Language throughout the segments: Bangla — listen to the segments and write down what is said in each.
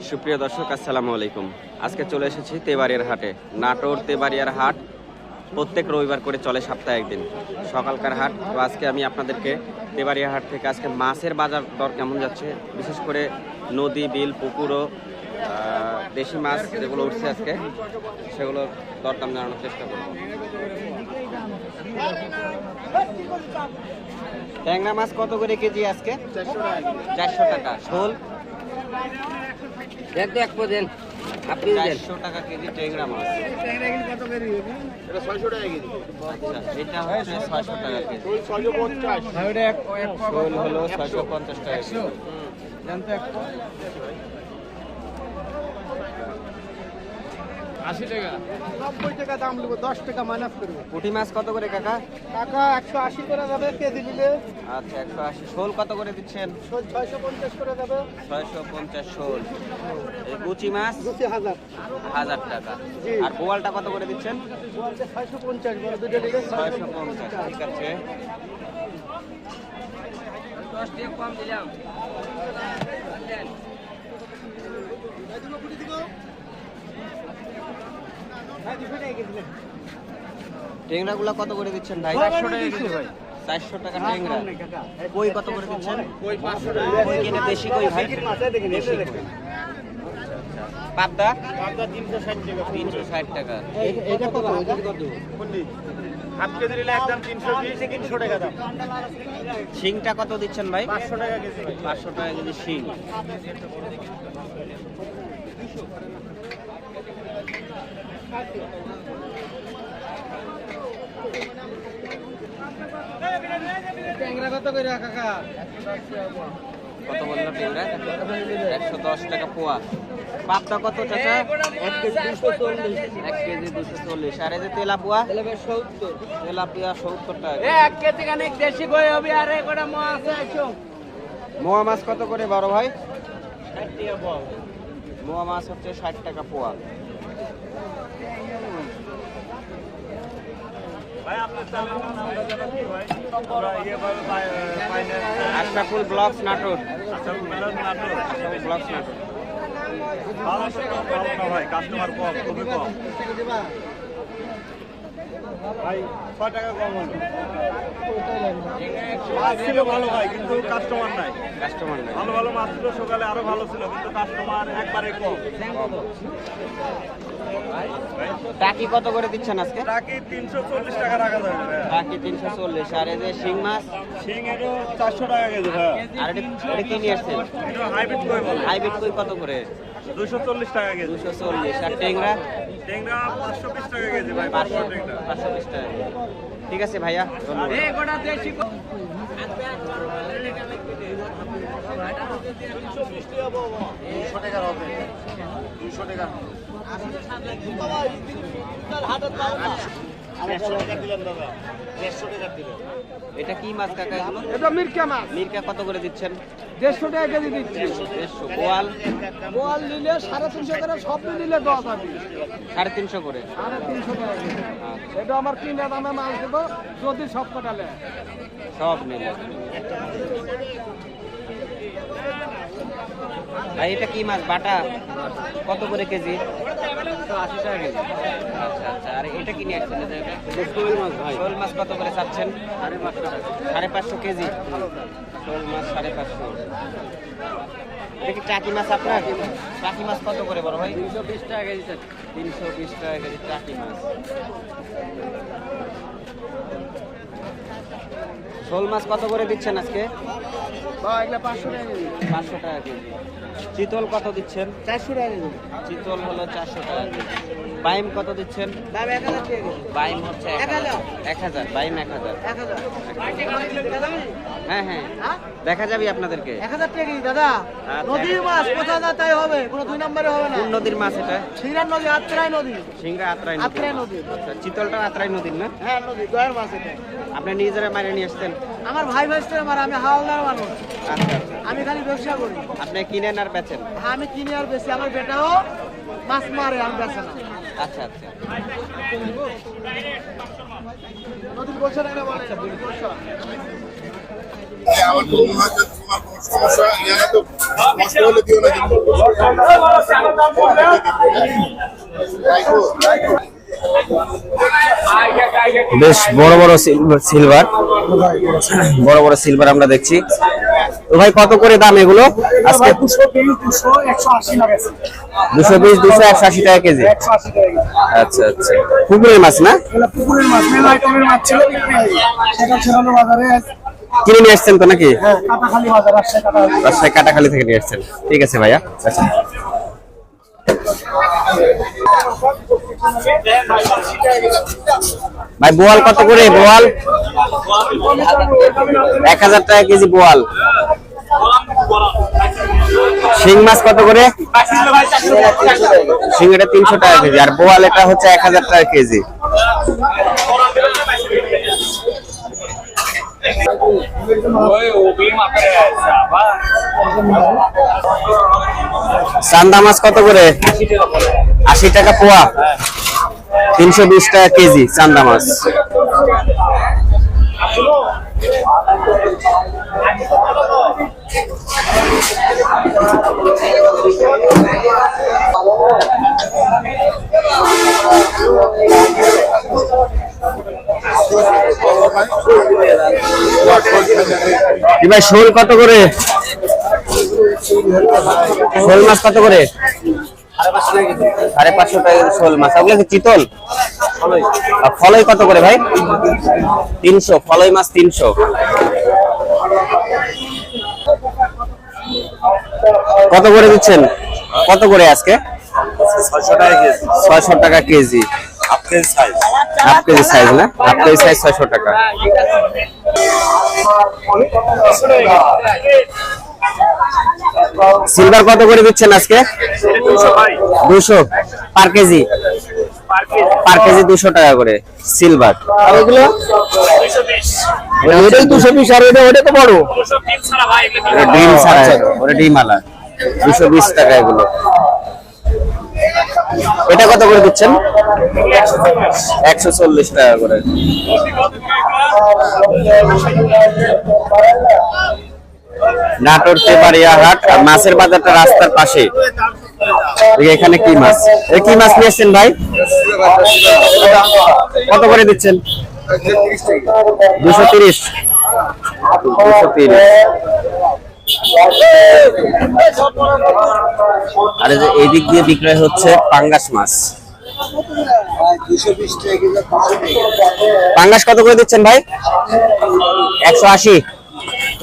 সুপ্রিয় দর্শক আসসালামু আলাইকুম। আজকে চলে এসেছি তেবাড়িয়ার হাটে। নাটোর তেবাড়িয়ার হাট প্রত্যেক রবিবার করে চলে সপ্তাহে একদিন। সকালকার হাট তো আজকে আমি আপনাদেরকে তেবাড়িয়া হাট থেকে আজকে মাছের বাজার দর কেমন যাচ্ছে বিশেষ করে নদী বিল পুকুরও দেশি মাছ যেগুলো উঠছে আজকে সেগুলোর দরদাম জানানোর চেষ্টা করব। ট্যাংরা মাছ কত করে কেজি আজকে? চারশো টাকা। শোল? তো এক দেন। আপনি দেন। টাকা কেজি ট্যাংরা মাছ। আচ্ছা এটা হচ্ছে ছয়শো টাকা কেজি। শোল হলো ছয়শো পঞ্চাশ টাকা কেজি। আশি টাকা। নব্বই টাকা দাম নেব দশ টাকা মাইনাস করব। পুঁটি মাছ কত করে কাকা? টাকা একশো আশি করে যাবে কেজি নিলে। আচ্ছা একশো আশি। শোল কত করে দিচ্ছেন? ছয়শো পঞ্চাশ করে যাবে। ছয়শো পঞ্চাশ শোল। এই গুচি মাছ? হাজার। হাজার টাকা। আর বোয়ালটা কত করে দিচ্ছেন? ছয়শো পঞ্চাশ বড় দুটো ছয়শো পঞ্চাশ। ঠিক আছে। দশ টাকা কম দিলাম। টেংরা গুলা কত করে দিচ্ছেন ভাই? চারশো টাকা কেজি ভাই। চারশো টাকা টেংরা। কই কত করে দিচ্ছেন? কই কিনে দেশি কই ভাই? দেশি কই। পাবদা? টাকা তিনশো ষাট টাকা। এটা কত? এটা কত? হাফ কেজি নিলে একদম টাকা দাম। শিংটা কত দিচ্ছেন ভাই? পাঁচশো টাকা কেজি। পাঁচশো টাকা কেজি শিং। ট্যাংরা কত করে কাকা কত বলল একশো দশ টাকা পোয়া। পাবদা কত চাচা? এক কেজি দুশো চল্লিশ। এক কেজি দুশো চল্লিশ আর এই যে তেলাপুয়া? সত্তর তেলাপিয়া সত্তর টাকা এক কেজি খানিক দেশি কই হবে আর একটা মাছ আছে একশো। মোয়া মাছ কত করে বড় ভাই? মোয়া মাছ হচ্ছে ষাট টাকা পোয়া। Ashraful blocks Natore blocks Natore customer কম খুবই কম। ভাই টাকা কম হলো। মাছ ছিল ভালো ভাই কিন্তু কাস্টমার নাই। কাস্টমার নাই। ভালো ভালো মাছ ছিল সকালে আরও ভালো ছিল কিন্তু কাস্টমার একবারে কম। টাকি কত করে দিচ্ছেন আজকে? টাকি তিনশো চল্লিশ টাকা রাখা যাবে টাকি তিনশো চল্লিশ। আর এই যে শিং মাছ? শিং টাকা কেজি ভাই আর এটা কি নিয়ে আসছেন? এটা হাইব্রিড কই বলে? হাইব্রিড কই কত করে? দুশো চল্লিশ টাকা কেজি। আর টেংরা টেংরা টাকা কেজি ভাই টেংরা টাকা ঠিক আছে ভাইয়া ধন্যবাদ। এটা কি মাছ কাকা এগুলো? এটা মির্কা মাছ। মিরকা কত করে দিচ্ছেন? দেড়শো টাকা কেজি দিচ্ছি। দেড়শো বোয়াল বোয়াল নিলে সাড়ে তিনশো করে সব নিলে দশ হবে সাড়ে তিনশো করে? সাড়ে তিনশো টাকা। এটা আমার কিনা দামে মাছ দেবো যদি সব কটালে সব নিলে। ভাই এটা কি মাছ? বাটা? কত করে কেজি? আশি টাকা কেজি আচ্ছা আচ্ছা। আর এটা কি নিয়ে আসছেন? শোল মাছ ভাই। শোল মাছ কত করে চাচ্ছেন? সাড়ে পাঁচশো সাড়ে পাঁচশো কেজি? শোল মাছ সাড়ে পাঁচশো। এটা কি টাকি মাছ আপনার? টাকি মাছ কত করে বড় ভাই? তিনশো বিশ টাকা কেজি তিনশো বিশ টাকা কেজি টাকি মাছ। শোল মাছ কত করে দিচ্ছেন আজকে? পাঁচশো টাকা কেজি। চিতল কত দিচ্ছেন? চারশো টাকা কেজি। চিতল হলো চারশো টাকা কেজি। বাইম কত দিচ্ছেন? বাইম হচ্ছে এক হাজার। বাইম এক হাজার। হ্যাঁ হ্যাঁ। দেখা যাবে আপনাদেরকে। এক হাজার টাকা দাদা। আচ্ছা। নদীর মাছ কোথা যা তাই হবে? কোনো দুই নম্বরে হবে না। নদীর মাছ এটা? সিংড়ার নদী আত্রাই নদী। সিংড়া আত্রাই নদী। আত্রাই নদী। আচ্ছা চিতলটা আত্রাই নদীর না? হ্যাঁ নদী দয়ের মাছ এটা। আপনি নিজেরা মারে নিয়ে আসতেন। আমার ভাই ভাইস্তে আমার আমি হাওলদার মানুষ। আচ্ছা। আচ্ছা আমি খালি ব্যবসা করি। আপনি কিনেন আর বেচেন? আমি কিনে আর বেশি আমার বেটাও মাছ মারে আমি বেছে না। আচ্ছা আচ্ছা। আমার তো মনে হয় তোমার কোনো সমস্যা ইয়ারা তো নষ্ট হলে দিও না কিন্তু বেশ বড় বড় সিলভার বড় বড় সিলভার আমরা দেখছি। তো ভাই, কত করে দাম এগুলো? আজকে দুশো বিশ, দুশো একশো আশি টাকা কেজি। আচ্ছা আচ্ছা। পুকুরের মাছ না? পুকুরের মাছ আইটেমের মাছ ছিল বাজারে কিনে নিয়ে আসছেন তো নাকি? রাজশাহী কাটাখালি থেকে নিয়ে আসছেন। ঠিক আছে ভাইয়া আচ্ছা। ভাই, বোয়াল কত করে? বোয়াল? এক হাজার টাকা কেজি বোয়াল। শিং মাছ কত করে? শিং এটা তিনশো টাকা কেজি, আর বোয়াল এটা হচ্ছে এক হাজার টাকা কেজি। চান্দা মাছ কত করে? আশি টাকা পোয়া। তিনশো বিশ টাকা কেজি চান্দা মাছ। ভাই শোল কত করে? শোল মাছ কত করে? সাড়ে পাঁচশো টাকা শোল মাছ। ওগুলো কি চিতল? আর ফলই কত করে ভাই? তিনশো ফলই মাছ তিনশো। কত করে দিচ্ছেন? কত করে আজকে? ছয়শো টাকা কেজি। ছয়শো টাকা KG. Half KG size half KG size না? হাফ কেজি সাইজ ছয়শো টাকা। সিলভার কত করে দিচ্ছেন আজকে? দুশো। পার কেজি? পার কেজি দুশো টাকা করে। সিলভার আর এগুলো ওইটাই দুশো বিশ আর ওইটা ওইটা তো বড়। ডিম ছাড়া ওটা ডিম আলা দুশো বিশ টাকা এগুলো। এটা কত করে দিচ্ছেন? একশো চল্লিশ টাকা করে। নাটোর তেবাড়িয়া হাট আর মাছের বাজারটা রাস্তার পাশে। এখানে কি মাছ? কি মাছ নিয়েছেন ভাই? কত করে দিচ্ছেন? দুশো তিরিশ। দুশো তিরিশ। আর এই দিক দিয়ে বিক্রয় হচ্ছে পাঙ্গাস মাছ। পাঙ্গাস কত করে দিচ্ছেন ভাই? একশো আশি।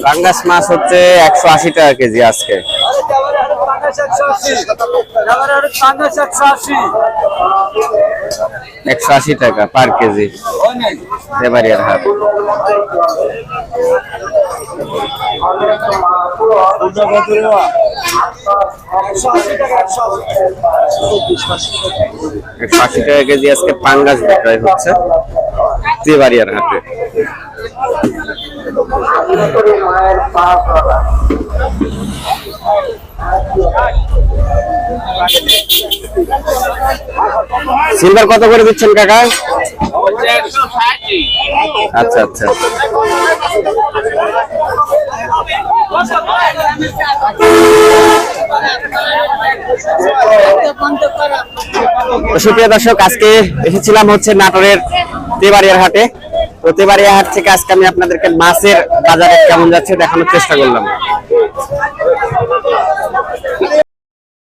পাঙ্গাস মাছ হচ্ছে একশো আশি টাকা কেজি আজকে। একশো আশি টাকা পার কেজি। আশি টাকা কেজি আজকে পাঙ্গাস বিক্রয় হচ্ছে দেবারিয়ার হাটে। সিলভার কত করে দিচ্ছেন কাকা? আচ্ছা আচ্ছা। সুপ্রিয় দর্শক, আজকে এসেছিলাম হচ্ছে নাটোরের তেবাড়িয়ার হাটে। তেবাড়িয়া হাট আজকে আমি আপনাদেরকে মাছের বাজারে কেমন যাচ্ছে দেখানোর চেষ্টা করলাম।